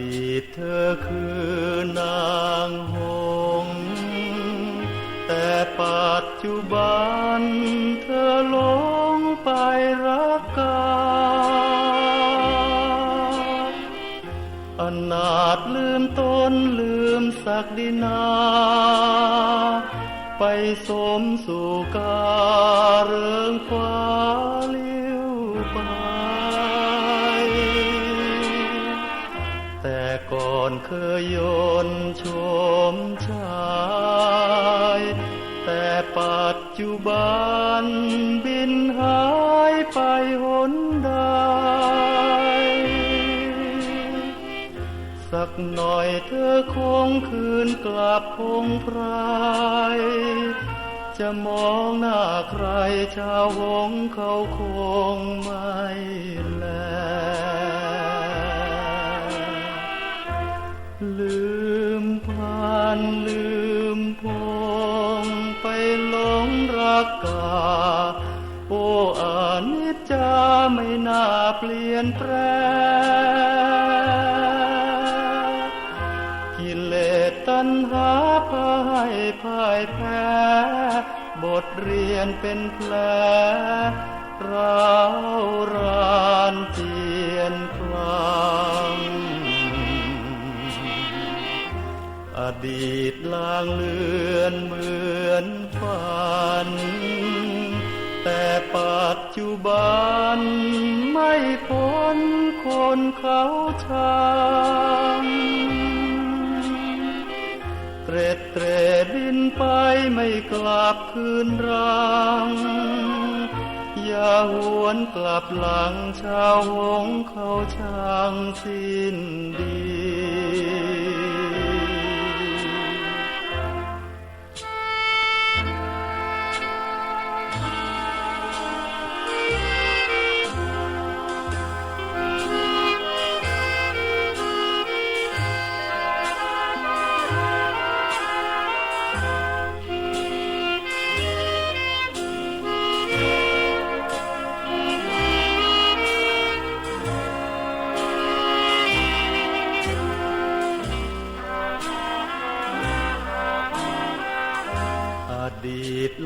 ดีตเธอคือนางหง แต่ปัจจุบันเธอหลงไปรักกาอนาถลืมตนลืมศักดินา ไปสมสู่กาเริงฟ้าเลี้ยวไป ก่อนเคยยนชมชาย แต่ปัจจุบันบินหายไปหนใดสักหน่อยเธอคงคืนกลับพงไพรจะมองหน้าใครชาวหงเขาคงไม่แล กกา โอ้อานิจจาไม่น่าเปลี่ยนแปรกิเลสตัณหาพาให้พ่ายแพ้ บทเรียนเป็นแผลร้าวรานเจียนคลังอดีตลางเลือนเหมือนฝัน จุบันไม่พ้นคนเขาชังเตร็ดเตรบินไปไม่กลับคืนรัง อย่าหวนกลับหลังชาวหงส์เขาช่างสิ้นดี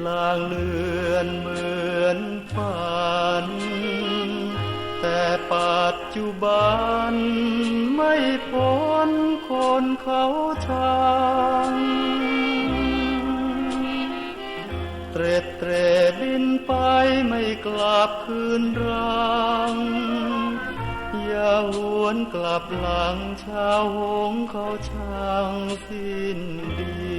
ลางเลือนเหมือนฝัน แต่ปัจจุบันไม่พ้นคนเขาชังเตร็ดเตรบินไปไม่กลับคืนรัง อย่าหวนกลับหลังชาวหงเขาช่างสิ้นดี